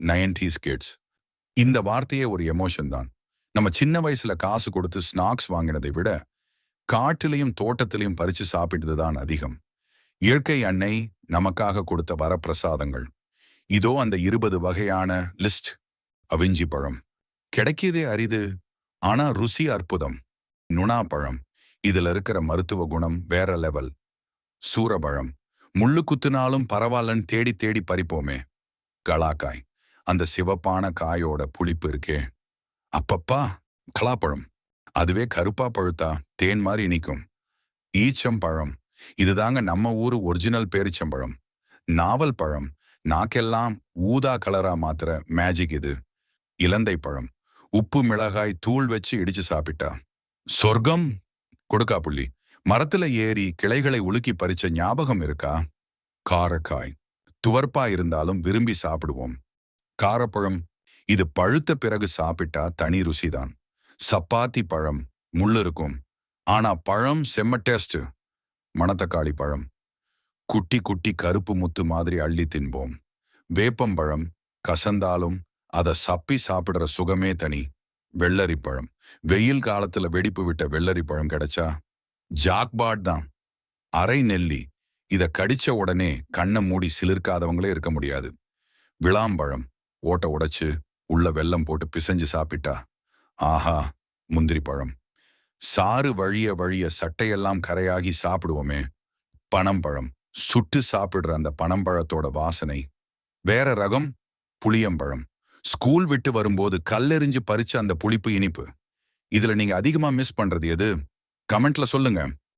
Nineties kids. இந்த வார்த்தையே ஒரு எமோஷன் தான். நம்ம சின்ன வயசுல காசு கொடுத்து ஸ்நாக்ஸ் வாங்கினதை விட காட்டிலையும் தோட்டத்திலையும் பறிச்சு சாப்பிட்டது தான் அதிகம். இயற்கை அன்னை நமக்காக கொடுத்த வரப்பிரசாதங்கள். இதோ அந்த இருபது வகையான லிஸ்ட் அவிஞ்சி பழம். கிடைக்கியதே அரிது ஆனா ருசி அற்புதம். நுணா பழம். இதுல இருக்கிற மருத்துவ குணம் வேற லெவல் சூரபழம். முள்ளு குத்துனாலும் பரவாயில்லன்னு தேடி தேடி பறிப்போமே. கலாக்காய். அந்த சிவப்பான காயோட புளிப்பு இருக்கே. அப்பப்பா கலாப்பழம். அதுவே கருப்பா பழுத்தா தேன் மாதிரி இனிக்கும் ஈச்சம்பழம். இதுதாங்க நம்ம ஊரு ஒரிஜினல் பேரிச்சம்பழம். நாவல் பழம். நாக்கெல்லாம் ஊதா கலரா மாத்திர மேஜிக் இது. இலந்தை பழம். உப்பு மிளகாய் தூள் வச்சு இடிச்சு சாப்பிட்டா. சொர்க்கம்? கொடுக்கா புள்ளி. மரத்துல ஏறி கிளைகளை உலுக்கி பறிச்ச ஞாபகம் இருக்கா? காரக்காய். துவர்ப்பா இருந்தாலும் விரும்பி சாப்பிடுவோம். காரப்பழம். இது பழுத்த பிறகு சாப்பிட்டா தனி ருசிதான். சப்பாத்தி பழம் முள்ளு இருக்கும். ஆனா பழம் செம்ம டேஸ்ட் மணத்தக்காளி பழம். குட்டி குட்டி கருப்பு முத்து மாதிரி அள்ளி தின்போம். வேப்பம்பழம் கசந்தாலும் அத சப்பி சாப்பிடுற சுகமே தனி. வெள்ளரி பழம். வெயில் காலத்துல வெடிப்பு விட்ட வெள்ளரி பழம் கிடைச்சா ஜாக்பாட் தான். அரை நெல்லி. இத கடிச்ச உடனே கண்ணை மூடி சிலிர்க்காதவங்களே இருக்க முடியாது. விளாம்பழம். ஓட்ட உடைச்சு உள்ள வெல்லம் போட்டு பிசைஞ்சு சாப்பிட்டா. ஆஹா முந்திரி பழம். சாறு வழிய வழிய சட்டையெல்லாம் கரையாகி சாப்பிடுவோமே. பனம்பழம் சுட்டு சாப்பிடுற அந்த பனம்பழத்தோட வாசனை. வேற ரகம்? புளியம்பழம் ஸ்கூல் விட்டு வரும்போது கல்லெறிஞ்சு பறிச்ச அந்த புளிப்பு இனிப்பு. இதுல நீங்க அதிகமா மிஸ் பண்றது எது? கமெண்ட்ல சொல்லுங்க.